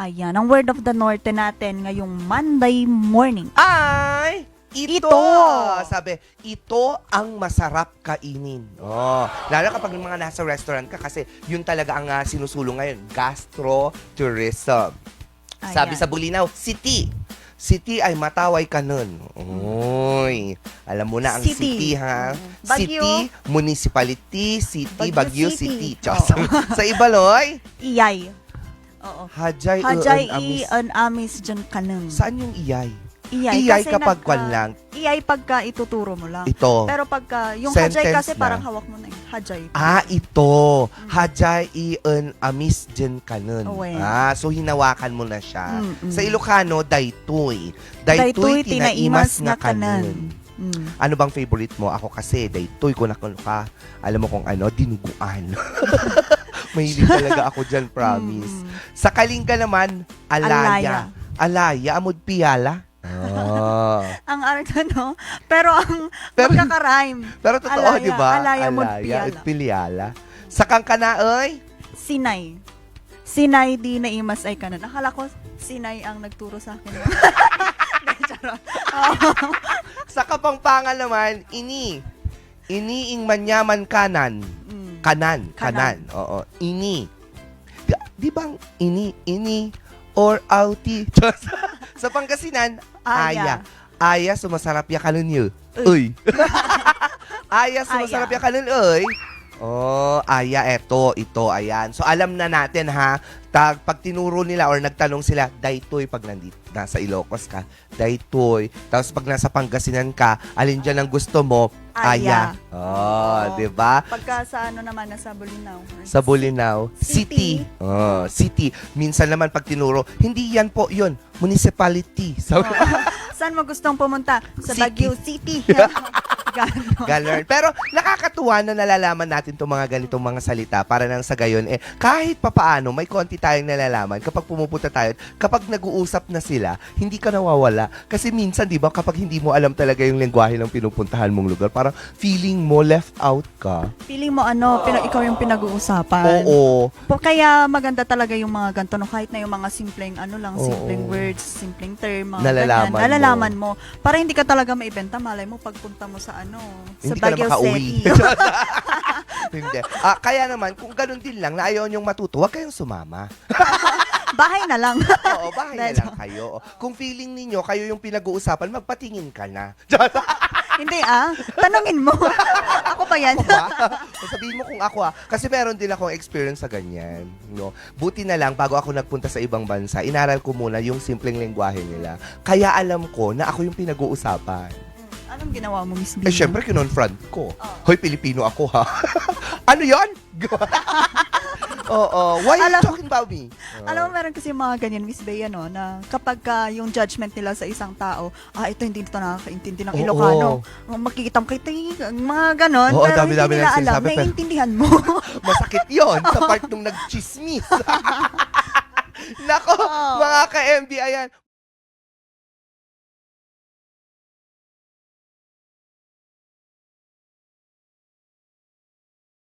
Ayan, ang word of the norte natin ngayong Monday morning. Ay, ito. Ito. Sabi, ito ang masarap kainin. Oh, lalo kapag mga nasa restaurant ka kasi yun talaga ang ah, sinusulong ngayon, gastro-tourism. Sabi Ayan. sa Bulinaw, City. City ay mataway ka nun. Uy, alam mo na ang City. city, ha? Mm. Baguio. City, municipality, city, Baguio Baguio, City. City. Diyos. sa Ibaloy, Iyay. Oo. Hajay, Hajay i Amis. an amis dyan kanang. Saan yung iyay? Iyay, Iyay kasi kapag kwan lang. Iyay pagka ituturo mo lang. Ito. Pero pagka, yung hajay kasi na. parang hawak mo na yung hajay. Ah, ito. Hajay iun amis dyan kanon. Awen. Ah, so hinawakan mo na siya. Mm-mm. Sa Ilocano, daytoy. Daytoy, Daytoy, tinaimas nga nga kanon. Mm. Ano bang favorite mo? Ako kasi, daytoy ko na ka. Alam mo kung ano, dinuguan. Mahilig talaga ako dyan, promise. Mm. Sa Kalinga naman, alaya. Alaya, amod piyala. Ah. Ang art ano, pero ang Pero- magkaka-rhyme. Pero totoo, Alaya, di ba? alaya mod at piyala. piyala. Sa Kangkanaoy, Sinay. Sinay di naimas ay kanan. Akala ko Sinay ang nagturo sa akin. Sa Kapampangan naman, ini. Iniing manyaman kanan. Kanan, Kanan. kanan. Oo, ini. Di, di bang ini, ini, or outi? sa Pangasinan, aya. Aya. Aya, sumasarap ya kanun yu. Uy. Aya, sumasarap Aya. ya kanun, uy. Oh, aya, eto, ito, ayan. So, alam na natin, ha, tag, pag tinuro nila or nagtanong sila, daytoy pag nandito, nasa Ilocos ka, daytoy. Tapos pag nasa Pangasinan ka, alin dyan ang gusto mo, aya. Aya. Oh, Oo. di ba? Pagka sa ano naman, nasa Bulinaw. Sa Bulinaw, City. city. Oh, city. Minsan naman pag tinuro, hindi yan po yun, municipality. Sabi, Saan mo gustong pumunta? Sa City. Baguio City. Ganon. Ganon. Pero nakakatuwa na nalalaman natin itong mga ganitong mga salita para nang sa gayon, eh, kahit papaano, may konti tayong nalalaman kapag pumupunta tayo, kapag nag-uusap na sila, hindi ka nawawala. Kasi minsan, di ba, kapag hindi mo alam talaga yung lengguwahe ng pinupuntahan mong lugar, parang feeling mo left out ka. Feeling mo ano, pina- ikaw yung pinag-uusapan. Oo. Po, kaya maganda talaga yung mga ganito, no? kahit na yung mga simpleng ano lang, Oo. simpleng words, simpleng term, mga Nalalaman ganyan, mo. nalalaman mo. Para hindi ka talaga maibenta, malay mo pagpunta mo sa ano, sa Hindi ka na Baguio makauwi. City. hindi. Ah, kaya naman, kung ganun din lang, na ayaw niyong matuto, huwag kayong sumama. Bahay na lang. Oo, bahay na Medyo. lang kayo. Kung feeling ninyo, kayo yung pinag-uusapan, magpatingin ka na. hindi ah, tanungin mo. Ako pa yan. Ako ba? Sabihin mo kung ako ah. Kasi meron din akong experience sa ganyan. No? Buti na lang, bago ako nagpunta sa ibang bansa, inaral ko muna yung simpleng lengguwahe nila. Kaya alam ko na ako yung pinag-uusapan. Anong ginawa mo, Miss B? Eh, syempre, kinonfront ko. Oh. Hoy, Pilipino ako ha. ano yon? Oo. Why are you Alam- talking about me? Alam mo, meron kasi mga ganyan, Miss Bea, no, na kapag ka yung judgment nila sa isang tao, ah, ito hindi ito nakakaintindi ng Oo. Ilocano. Oh, Makikita mo kay Ting, mga ganon. Oo, pero dami-dami hindi nila lang alam, sinasabi, pero- naiintindihan mo. Masakit yon sa part nung nagchismis. Nako, mga ka-MB, ayan.